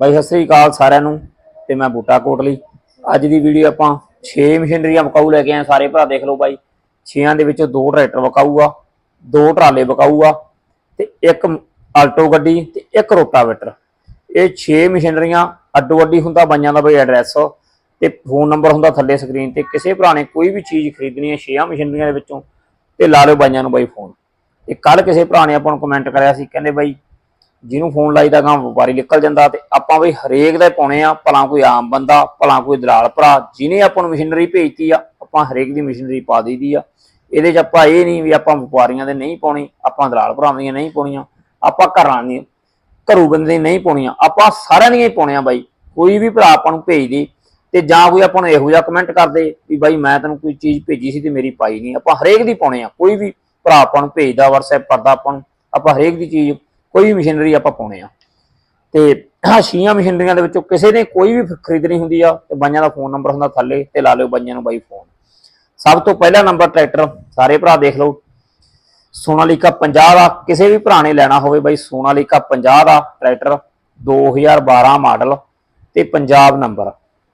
ਬਾਈ, ਸਤਿ ਸ੍ਰੀ ਅਕਾਲ ਸਾਰਿਆਂ ਨੂੰ ਤੇ ਮੈਂ ਬੂਟਾ ਕੋਟਲੀ ਅੱਜ ਦੀ ਵੀਡੀਓ ਆਪਾਂ 6 ਮਸ਼ੀਨਰੀਆਂ ਵਿਕਾਊ ਲੈ ਕੇ ਆਏ ਸਾਰੇ ਭਰਾ, ਦੇਖ ਲਓ ਬਾਈ। 6ਾਂ ਦੇ ਵਿੱਚੋਂ ਦੋ ਟਰੈਕਟਰ ਵਿਕਾਊ ਆ ਦੋ ਟਰਾਲੇ ਵਿਕਾਊ ਆ ਤੇ ਇੱਕ ਆਲਟੋ ਗੱਡੀ ਤੇ ਇੱਕ ਰੋਟਾਵੇਟਰ। ਇਹ 6 ਮਸ਼ੀਨਰੀਆਂ ਅੱਡੋ ਅੱਡੀ ਹੁੰਦਾ, ਬਾਈਆਂ ਦਾ ਬਈ ਐਡਰੈਸ ਤੇ ਫੋਨ ਨੰਬਰ ਹੁੰਦਾ ਥੱਲੇ ਸਕਰੀਨ ਤੇ। ਕਿਸੇ ਭਰਾ ਨੇ ਕੋਈ ਵੀ ਚੀਜ਼ ਖਰੀਦਣੀ ਹੈ 6 ਮਸ਼ੀਨਰੀਆਂ ਦੇ ਵਿੱਚੋਂ ਤੇ ਲਾ ਲਿਓ ਬਾਈਆਂ ਨੂੰ ਬਾਈ ਫੋਨ ਤੇ ਕੱਲ ਕਿਸੇ ਭਰਾ ਨੇ ਆਪਾਂ ਨੂੰ ਕਮੈਂਟ ਕਰਿਆ ਸੀ, ਕਹਿੰਦੇ ਬਾਈ ਜਿਹਨੂੰ ਫੋਨ ਲਾਈਦਾ ਗਾਂ ਵਪਾਰੀ ਨਿਕਲ ਜਾਂਦਾ ਤੇ ਆਪਾਂ ਵੀ ਹਰੇਕ ਦਾ ਪਾਉਣੇ ਆ, ਭਲਾ ਕੋਈ ਆਮ ਬੰਦਾ, ਭਲਾ ਕੋਈ ਦਲਾਲ ਭਰਾ, ਜਿਹਨੇ ਆਪਾਂ ਨੂੰ ਮਸ਼ੀਨਰੀ ਭੇਜਤੀ ਆ, ਆਪਾਂ ਹਰੇਕ ਦੀ ਮਸ਼ੀਨਰੀ ਪਾ ਦਈਦੀ ਆ। ਇਹਦੇ 'ਚ ਆਪਾਂ ਇਹ ਨਹੀਂ ਵੀ ਆਪਾਂ ਵਪਾਰੀਆਂ ਦੇ ਨਹੀਂ ਪਾਉਣੀ, ਆਪਾਂ ਦਲਾਲ ਭਰਾਵਾਂ ਦੀਆਂ ਨਹੀਂ ਪਾਉਣੀਆਂ, ਆਪਾਂ ਘਰਾਂ ਦੀ ਘਰੂ ਬੰਦੇ ਦੀ ਨਹੀਂ ਪਾਉਣੀਆਂ, ਆਪਾਂ ਸਾਰਿਆਂ ਦੀਆਂ ਹੀ ਪਾਉਣੀਆਂ ਬਾਈ। ਕੋਈ ਵੀ ਭਰਾ ਆਪਾਂ ਨੂੰ ਭੇਜ ਦੇ ਤੇ ਜਾਂ ਕੋਈ ਆਪਾਂ ਨੂੰ ਇਹੋ ਜਿਹਾ ਕਮੈਂਟ ਕਰਦੇ ਵੀ ਬਾਈ ਮੈਂ ਤੈਨੂੰ ਕੋਈ ਚੀਜ਼ ਭੇਜੀ ਸੀ ਤੇ ਮੇਰੀ ਪਾਈ ਨਹੀਂ। ਆਪਾਂ ਹਰੇਕ ਦੀ ਪਾਉਣੇ ਆ, ਕੋਈ ਵੀ ਭਰਾ ਆਪਾਂ ਨੂੰ ਭੇਜਦਾ, WhatsApp ਕਰਦਾ ਆਪਾਂ ਨੂੰ, ਆਪਾਂ ਹਰੇਕ ਦੀ ਚੀਜ਼ ਕੋਈ ਵੀ ਮਸ਼ੀਨਰੀ ਆਪਾਂ ਪਾਉਣੇ ਆ। ਤੇ ਆਹ ਛੀਆਂ ਮਸ਼ੀਨਰੀਆਂ ਦੇ ਵਿੱਚੋਂ ਕਿਸੇ ਨੇ ਕੋਈ ਵੀ ਖਰੀਦਣੀ ਹੁੰਦੀ ਆ, ਤੇ ਬਾਈਆਂ ਦਾ ਫੋਨ ਨੰਬਰ ਹੁੰਦਾ ਥੱਲੇ, ਤੇ ਲਾ ਲਿਓ ਬਾਈਆਂ ਨੂੰ ਬਾਈ ਫੋਨ ਸਭ ਤੋਂ ਪਹਿਲਾ ਨੰਬਰ ਟਰੈਕਟਰ ਸਾਰੇ ਭਰਾ ਦੇਖ ਲਓ। ਸੋਨਾਲੀਕਾ 50 ਦਾ, ਕਿਸੇ ਵੀ ਭਰਾ ਨੇ ਲੈਣਾ ਹੋਵੇ ਬਾਈ, ਸੋਨਾਲੀਕਾ 50 ਦਾ ਟਰੈਕਟਰ 2012 ਮਾਡਲ ਤੇ ਪੰਜਾਬ ਨੰਬਰ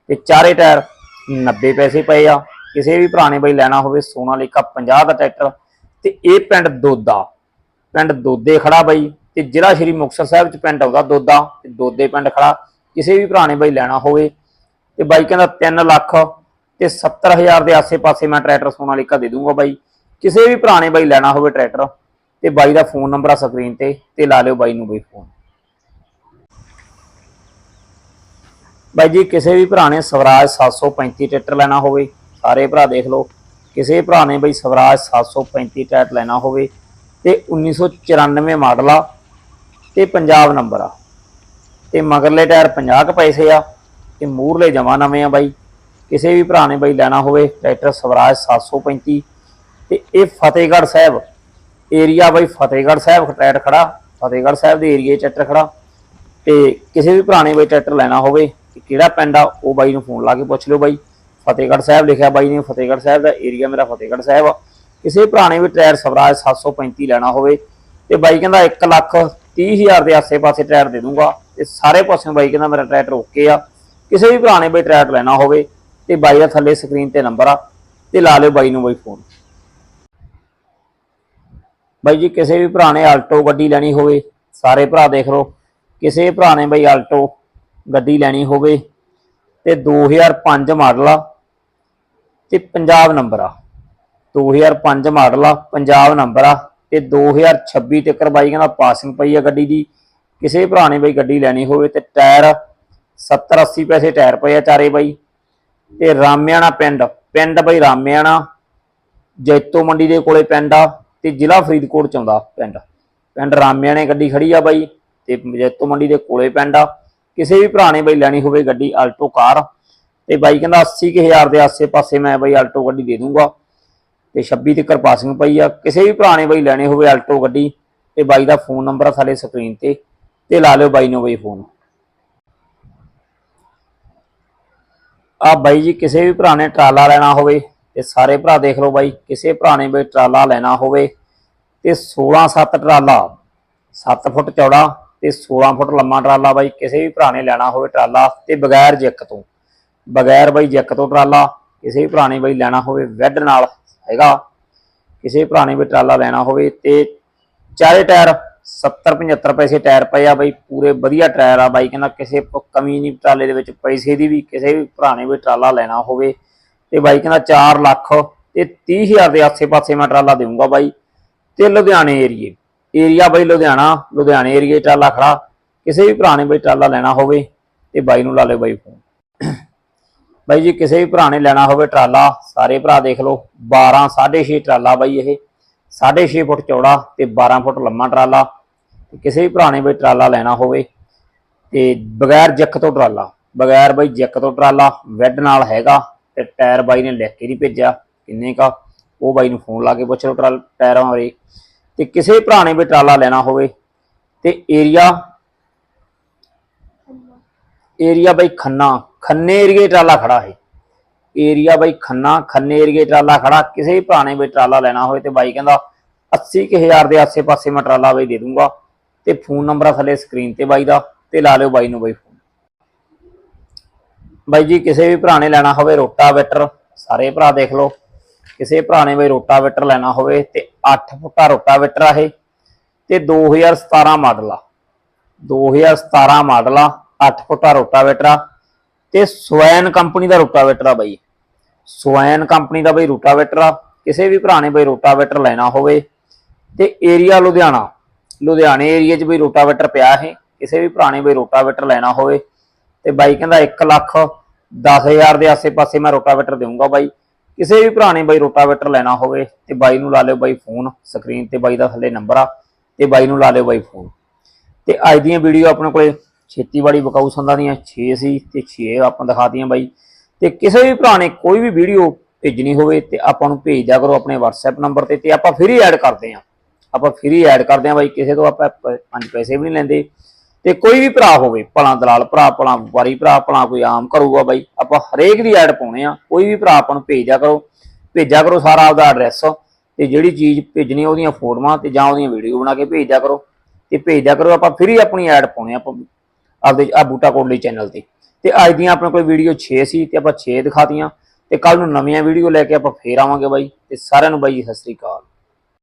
ਤੇ ਚਾਰੇ ਟਾਇਰ 90 ਪੈਸੇ ਪਏ ਆ। ਕਿਸੇ ਵੀ ਭਰਾ ਨੇ ਬਾਈ ਲੈਣਾ ਹੋਵੇ, ਸੋਨਾਲੀਕਾ 50 ਦਾ ਟਰੈਕਟਰ ਤੇ ਇਹ ਪਿੰਡ ਦੋਦਾ। ਪਿੰਡ ਦੋਦੇ ਖੜਾ ਬਾਈ। ਤੇ ਜ਼ਿਲ੍ਹਾ ਸ਼੍ਰੀ ਮੁਕਤਸਰ ਸਾਹਿਬ ਚ ਪਿੰਡ ਆਉਂਦਾ ਦੋਦਾ, ਤੇ ਦੋਦੇ ਪਿੰਡ ਖੜਾ, ਕਿਸੇ ਵੀ ਭਰਾ ਨੇ ਬਾਈ ਲੈਣਾ ਹੋਵੇ। ਤੇ ਬਾਈ ਕਹਿੰਦਾ 3 ਲੱਖ ਤੇ 70000 ਦੇ ਆਸੇ-ਪਾਸੇ ਮੈਂ ਟਰੈਕਟਰ ਸੋਨਾਲੀਕਾ ਦੇ ਦੂੰਗਾ ਬਾਈ। ਕਿਸੇ ਵੀ ਭਰਾ ਨੇ ਬਾਈ ਲੈਣਾ ਹੋਵੇ ਟਰੈਕਟਰ, ਤੇ ਬਾਈ ਦਾ ਫੋਨ ਨੰਬਰ ਆ ਸਕਰੀਨ ਤੇ ਤੇ ਲਾ ਲਿਓ ਬਾਈ ਨੂੰ ਬਾਈ ਫੋਨ। ਬਾਈ ਜੀ, ਕਿਸੇ ਵੀ ਭਰਾ ਨੇ ਸਵਰਾਜ 735 ਟਰੈਕਟਰ ਲੈਣਾ ਹੋਵੇ, ਸਾਰੇ ਭਰਾ ਦੇਖ ਲਓ। ਕਿਸੇ ਭਰਾ ਨੇ ਬਾਈ ਸਵਰਾਜ 735 ਟਰੈਕਟਰ ਲੈਣਾ ਹੋਵੇ, ਤੇ 1994 ਮਾਡਲ ਆ। ਤੇ ਪੰਜਾਬ ਨੰਬਰ ਆ। ਤੇ ਮਗਰਲੇ ਟਾਇਰ 50 ਕ ਪੈਸੇ ਆ, ਤੇ ਮੂਰਲੇ ਜਮਾ ਨਵੇਂ ਆ ਬਾਈ। ਕਿਸੇ ਵੀ ਭਰਾ ਨੇ ਬਾਈ ਲੈਣਾ ਹੋਵੇ, ਟਰੈਕਟਰ ਸਵਰਾਜ 735 ਤੇ ਇਹ Fatehgarh Sahib, area by Fatehgarh Sahib tractor ਖੜਾ, ਫਤਿਹਗੜ੍ਹ ਸਾਹਿਬ ਦੇ ਏਰੀਏ ਟਰੈਕਟਰ ਖੜਾ। ਤੇ ਕਿਸੇ ਵੀ ਭਰਾ ਨੇ ਬਾਈ ਟਰੈਕਟਰ ਲੈਣਾ ਹੋਵੇ ਕਿ ਕਿਹੜਾ ਪਿੰਡ ਆ, ਉਹ ਬਾਈ ਨੂੰ ਫੋਨ ਲਾ ਕੇ ਪੁੱਛ ਲਿਓ ਬਾਈ। ਫਤਿਹਗੜ੍ਹ ਸਾਹਿਬ ਲਿਖਿਆ ਬਾਈ ਨੇ, ਫਤਿਹਗੜ੍ਹ ਸਾਹਿਬ ਦਾ ਏਰੀਆ ਮੇਰਾ ਫਤਿਹਗੜ੍ਹ ਸਾਹਿਬ ਆ। ਕਿਸੇ ਭਰਾ ਨੇ ਵੀ ਟਾਇਰ ਸਵਰਾਜ 735 ਲੈਣਾ ਹੋਵੇ, ਤੇ ਬਾਈ ਕਹਿੰਦਾ 1 ਲੱਖ 30 ਹਜ਼ਾਰ ਦੇ ਆਸੇ-ਪਾਸੇ ਟਾਇਰ ਦੇ ਦੂੰਗਾ ਤੇ ਸਾਰੇ ਪਾਸਿਓਂ ਬਾਈ ਕਹਿੰਦਾ ਮੇਰਾ ਟਰੈਕਟਰ ਓਕੇ ਆ। ਕਿਸੇ ਵੀ ਭਰਾ ਨੇ ਬਈ ਟਰੈਕਟਰ ਲੈਣਾ ਹੋਵੇ ਤੇ ਬਾਈ ਦਾ ਥੱਲੇ ਸਕਰੀਨ ਤੇ ਨੰਬਰ ਆ ਤੇ ਲਾ ਲਿਓ ਬਾਈ ਨੂੰ ਬਾਈ ਫੋਨ। ਬਾਈ ਜੀ, ਕਿਸੇ ਵੀ ਭਰਾ ਨੇ ਆਲਟੋ ਗੱਡੀ ਲੈਣੀ ਹੋਵੇ, ਸਾਰੇ ਭਰਾ ਦੇਖ ਲਓ। ਕਿਸੇ ਭਰਾ ਨੇ ਬਾਈ ਆਲਟੋ ਗੱਡੀ ਲੈਣੀ ਹੋਵੇ ਤੇ 2005 ਮਾਡਲ ਆ ਤੇ ਪੰਜਾਬ ਨੰਬਰ ਆ। 2005 ਮਾਡਲ ਆ, ਪੰਜਾਬ ਨੰਬਰ ਆ। ਤੇ 2026 ਤੱਕ ਬਾਈ ਕਹਿੰਦਾ ਪਾਸਿੰਗ ਪਈ ਆ ਗੱਡੀ ਦੀ। ਕਿਸੇ ਭਰਾ ਨੇ ਬਾਈ ਗੱਡੀ ਲੈਣੀ ਹੋਵੇ ਤੇ ਟਾਇਰ 70 80 ਪੈਸੇ ਟਾਇਰ ਪਏ ਆ ਚਾਰੇ ਬਾਈ। ਤੇ ਰਾਮਿਆਣਾ ਪਿੰਡ ਪਿੰਡ ਬਾਈ ਰਾਮਿਆਣਾ, ਜੈਤੋ ਮੰਡੀ ਦੇ ਕੋਲੇ ਪਿੰਡ ਆ ਤੇ ਜ਼ਿਲ੍ਹਾ ਫਰੀਦਕੋਟ ਚ ਆਉਂਦਾ ਪਿੰਡ। ਪਿੰਡ ਰਾਮਿਆਣੇ ਗੱਡੀ ਖੜੀ ਆ ਬਾਈ ਤੇ ਜੈਤੋ ਮੰਡੀ ਦੇ ਕੋਲੇ ਪਿੰਡ ਆ। ਕਿਸੇ ਵੀ ਭਰਾ ਨੇ ਬਾਈ ਲੈਣੀ ਹੋਵੇ ਗੱਡੀ ਆਲਟੋ ਕਾਰ ਤੇ ਬਾਈ ਕਹਿੰਦਾ 80000 ਦੇ ਆਸੇ-ਪਾਸੇ ਮੈਂ ਬਾਈ ਆਲਟੋ ਗੱਡੀ ਦੇ ਦੂੰਗਾ। ਤੇ 26 ਤੱਕ ਪਾਸਿੰਗ ਪਈ ਆ। ਕਿਸੇ ਵੀ ਭਰਾ ਨੇ ਬਾਈ ਲੈਣੇ ਹੋਵੇ ਆਲਟੋ ਗੱਡੀ ਤੇ ਬਾਈ ਦਾ ਫੋਨ ਨੰਬਰ ਆ ਸਾਡੇ ਸਕਰੀਨ ਤੇ ਤੇ ਲਾ ਲਿਓ ਬਾਈ ਨੂੰ ਬਾਈ ਫੋਨ। ਆ ਬਾਈ ਜੀ, ਕਿਸੇ ਵੀ ਭਰਾ ਨੇ ਟਰਾਲਾ ਲੈਣਾ ਹੋਵੇ ਤੇ ਸਾਰੇ ਭਰਾ ਦੇਖ ਲਓ ਬਾਈ, ਕਿਸੇ ਭਰਾ ਨੇ ਬਾਈ ਟਰਾਲਾ ਲੈਣਾ ਹੋਵੇ ਤੇ 16 7 ਟਰਾਲਾ 7 ਫੁੱਟ ਚੌੜਾ ਤੇ 16 ਫੁੱਟ ਲੰਮਾ ਟਰਾਲਾ ਬਾਈ, ਕਿਸੇ ਵੀ ਭਰਾ ਨੇ ਲੈਣਾ ਹੋਵੇ ਟਰਾਲਾ ਤੇ ਬਗੈਰ ਜਿੱਕ ਤੋਂ। ਬਗੈਰ ਬਾਈ ਜਿੱਕ ਤੋਂ ਟਰਾਲਾ, ਕਿਸੇ ਵੀ ਭਰਾ ਨੇ ਬਾਈ ਲੈਣਾ ਹੋਵੇ ਵੈੱਡ ਨਾਲ ਹੈਗਾ। ਕਿਸੇ ਭਰਾ ਨੇ ਵੀ ਟਰਾਲਾ ਲੈਣਾ ਹੋਵੇ ਤੇ ਚਾਰੇ ਟਾਇਰ 70 75 ਪੈਸੇ ਟਾਇਰ ਪਏ ਆ ਬਾਈ, ਪੂਰੇ ਵਧੀਆ ਟਾਇਰ ਆ ਬਾਈ, ਕਹਿੰਦਾ ਕਿਸੇ ਕਮੀ ਨਹੀਂ ਟਰਾਲੇ ਦੇ ਵਿੱਚ, ਪੈਸੇ ਦੀ ਵੀ, ਕਿਸੇ ਵੀ ਭਰਾ ਨੇ ਵੀ ਟਰਾਲਾ ਲੈਣਾ ਹੋਵੇ। ਤੇ ਬਾਈ ਕਹਿੰਦਾ 4 ਲੱਖ ਤੇ 30 ਹਜ਼ਾਰ ਦੇ ਆਸੇ-ਪਾਸੇ ਮੈਂ ਟਰਾਲਾ ਦੇਵਾਂਗਾ ਬਾਈ। ਤੇ ਲੁਧਿਆਣੇ ਏਰੀਏ, ਏਰੀਆ ਬਾਈ ਲੁਧਿਆਣਾ, ਲੁਧਿਆਣੇ ਏਰੀਏ ਟਰਾਲਾ ਖੜਾ। ਕਿਸੇ ਵੀ ਭਰਾ ਨੇ ਬਾਈ ਟਰਾਲਾ ਲੈਣਾ ਹੋਵੇ ਤੇ ਬਾਈ ਨੂੰ ਲਾ ਲਿਓ ਬਾਈ ਫੋਨ ਬਾਈ ਜੀ, ਕਿਸੇ ਵੀ ਭਰਾ ਨੇ ਲੈਣਾ ਹੋਵੇ ਟਰਾਲਾ, ਸਾਰੇ ਭਰਾ ਦੇਖ ਲਓ 12 6.5 ਟਰਾਲਾ ਬਾਈ ਇਹ। 6.5 ਫੁੱਟ ਚੌੜਾ ਤੇ 12 ਫੁੱਟ ਲੰਮਾ ਟਰਾਲਾ। ਤੇ ਕਿਸੇ ਵੀ ਭਰਾ ਨੇ ਬਾਈ ਟਰਾਲਾ ਲੈਣਾ ਹੋਵੇ, ਤੇ ਬਗੈਰ ਜੱਕ ਤੋਂ ਟਰਾਲਾ, ਬਗੈਰ ਬਾਈ ਜੱਕ ਤੋਂ ਟਰਾਲਾ, ਵੈੱਡ ਨਾਲ ਹੈਗਾ, ਤੇ ਟਾਇਰ ਬਾਈ ਨੇ ਲਿਖ ਕੇ ਨਹੀਂ ਭੇਜਿਆ, ਕਿੰਨੇ ਕਾ, ਉਹ ਬਾਈ ਨੂੰ ਫੋਨ ਲਾ ਕੇ ਪੁੱਛ ਲਓ ਟਰਾਲ ਟਾਇਰਾਂ ਬਾਰੇ। ਤੇ ਕਿਸੇ ਭਰਾ ਨੇ ਵੀ ਟਰਾਲਾ ਲੈਣਾ ਹੋਵੇ, ਤੇ ਏਰੀਆ ਏਰੀਆ ਬਾਈ ਖੰਨਾ ਖੰਨੇ ਏਰੀਏ ਟਰਾਲਾ ਖੜਾ ਹੈ ਏਰੀਆ ਬਾਈ ਖੰਨਾ, ਖੰਨੇ ਏਰੀਏ ਟਰਾਲਾ ਖੜਾ। ਕਿਸੇ ਵੀ ਭਰਾ ਨੇ ਬਈ ਟਰਾਲਾ ਲੈਣਾ ਹੋਵੇ ਤੇ ਬਾਈ ਕਹਿੰਦਾ 80000 ਦੇ ਆਸੇ-ਪਾਸੇ ਮੈਂ ਟਰਾਲਾ ਬਾਈ ਦੇ ਦੂੰਗਾ ਤੇ ਫੋਨ ਨੰਬਰ ਆ ਥੱਲੇ ਸਕਰੀਨ ਤੇ ਬਾਈ ਦਾ ਤੇ ਲਾ ਲਿਓ ਬਾਈ ਨੂੰ ਬਾਈ ਫੋਨ। ਬਾਈ ਜੀ, ਕਿਸੇ ਵੀ ਭਰਾ ਨੇ ਲੈਣਾ ਹੋਵੇ ਰੋਟਾਵੇਟਰ, ਸਾਰੇ ਭਰਾ ਦੇਖ ਲਓ। ਕਿਸੇ ਭਰਾ ਨੇ ਬਈ ਰੋਟਾਵੇਟਰ ਲੈਣਾ ਹੋਵੇ ਤੇ 8 ਫੁੱਟਾ ਰੋਟਾਵੇਟਰ ਆ ਇਹ ਤੇ 2017 ਮਾਡਲ ਆ। 2017 ਮਾਡਲ ਆ 8 ਫੁੱਟਾ ਰੋਟਾਵੇਟਰ ਆ। ਤੇ ਸਵੈਨ ਕੰਪਨੀ ਦਾ ਰੋਟਾਵੇਟਰ ਆ ਬਾਈ। ਸਵੈਨ ਕੰਪਨੀ ਦਾ ਬਈ ਰੋਟਾਵੇਟਰ ਆ। ਕਿਸੇ ਵੀ ਭਰਾ ਨੇ ਬਈ ਰੋਟਾਵੇਟਰ ਲੈਣਾ ਹੋਵੇ। ਤੇ ਏਰੀਆ ਲੁਧਿਆਣਾ। ਲੁਧਿਆਣੇ ਏਰੀਆ 'ਚ ਬਈ ਰੋਟਾਵੇਟਰ ਪਿਆ ਹੈ ਕਿਸੇ ਵੀ ਭਰਾ ਨੇ ਬਈ ਰੋਟਾਵੇਟਰ ਲੈਣਾ ਹੋਵੇ। ਤੇ ਬਾਈ ਕਹਿੰਦਾ 1 ਲੱਖ 10000 ਦੇ ਆਸੇ-ਪਾਸੇ ਮੈਂ ਰੋਟਾਵੇਟਰ ਦੇਵਾਂਗਾ ਬਾਈ। ਕਿਸੇ ਵੀ ਭਰਾ ਨੇ ਬਾਈ ਰੋਟਾਵੇਟਰ ਲੈਣਾ ਹੋਵੇ ਤੇ ਬਾਈ ਨੂੰ ਲਾ ਲਿਓ ਬਾਈ ਫੋਨ। ਸਕਰੀਨ ਤੇ ਬਾਈ ਦਾ ਥੱਲੇ ਨੰਬਰ ਆ। ਤੇ ਬਾਈ ਨੂੰ ਲਾ ਲਿਓ ਬਾਈ ਫੋਨ। ਤੇ ਅੱਜ ਦੀਆਂ ਵੀਡੀਓ ਆਪਣੇ ਕੋਲੇ ਖੇਤੀਬਾੜੀ ਬਕਾਊ ਸੰਦਾਂ ਦੀਆਂ 6 ਸੀ ਤੇ 6 ਆਪਾਂ ਦਿਖਾਤੀਆਂ ਬਾਈ। ਤੇ ਕਿਸੇ ਵੀ ਭਰਾ ਨੇ ਕੋਈ ਵੀ ਵੀਡੀਓ ਭੇਜਣੀ ਹੋਵੇ ਤੇ ਆਪਾਂ ਨੂੰ ਭੇਜ ਦਿਆ ਕਰੋ ਆਪਣੇ WhatsApp ਨੰਬਰ ਤੇ ਤੇ ਆਪਾਂ ਫ੍ਰੀ ਐਡ ਕਰਦੇ ਆਂ ਆਪਾਂ ਫ੍ਰੀ ਐਡ ਕਰਦੇ ਆਂ ਬਾਈ, ਕਿਸੇ ਤੋਂ ਆਪਾਂ ਪ- ਪੰਜ ਪੈਸੇ ਵੀ ਨਹੀਂ ਲੈਂਦੇ। ਤੇ ਕੋਈ ਵੀ ਭਰਾ ਹੋਵੇ, ਭਲਾ ਦਲਾਲ ਭਰਾ, ਭਲਾ ਵਪਾਰੀ ਭਰਾ, ਭਲਾ ਕੋਈ ਆਮ ਕਰੂਗਾ ਬਾਈ, ਆਪਾਂ ਹਰੇਕ ਦੀ ਐਡ ਪਾਉਣੇ ਆ ਕੋਈ ਵੀ ਭਰਾ ਆਪਾਂ ਨੂੰ ਭੇਜ ਕਰੋ ਭੇਜਿਆ ਕਰੋ ਸਾਰਾ ਆਪਦਾ ਐਡਰੈਸ ਤੇ ਜਿਹੜੀ ਚੀਜ਼ ਭੇਜਣੀ ਉਹਦੀਆਂ ਫੋਟੋਆਂ ਤੇ ਜਾਂ ਉਹਦੀਆਂ ਵੀਡੀਓ ਬਣਾ ਕੇ ਭੇਜ ਕਰੋ। ਤੇ ਭੇਜ ਕਰੋ, ਆਪਾਂ ਫ੍ਰੀ ਆਪਣੀ ਐਡ ਪਾਉਣੇ ਆ ਆਪਾਂ। ਆਪਦੇ ਆ ਬੂਟਾ ਕੋਟਲੀ ਚੈਨਲ ਤੇ। ਤੇ ਅੱਜ ਦੀਆਂ ਆਪਣੇ ਕੋਲ ਵੀਡੀਓ 6 ਸੀ ਤੇ ਆਪਾਂ 6 ਦਿਖਾਤੀਆਂ ਤੇ ਕੱਲ ਨੂੰ ਨਵੀਆਂ ਵੀਡੀਓ ਲੈ ਕੇ ਆਪਾਂ ਫੇਰ ਆਵਾਂਗੇ ਬਾਈ। ਤੇ ਸਾਰਿਆਂ ਨੂੰ ਬਾਈ, ਸਤਿ ਸ੍ਰੀ ਅਕਾਲ।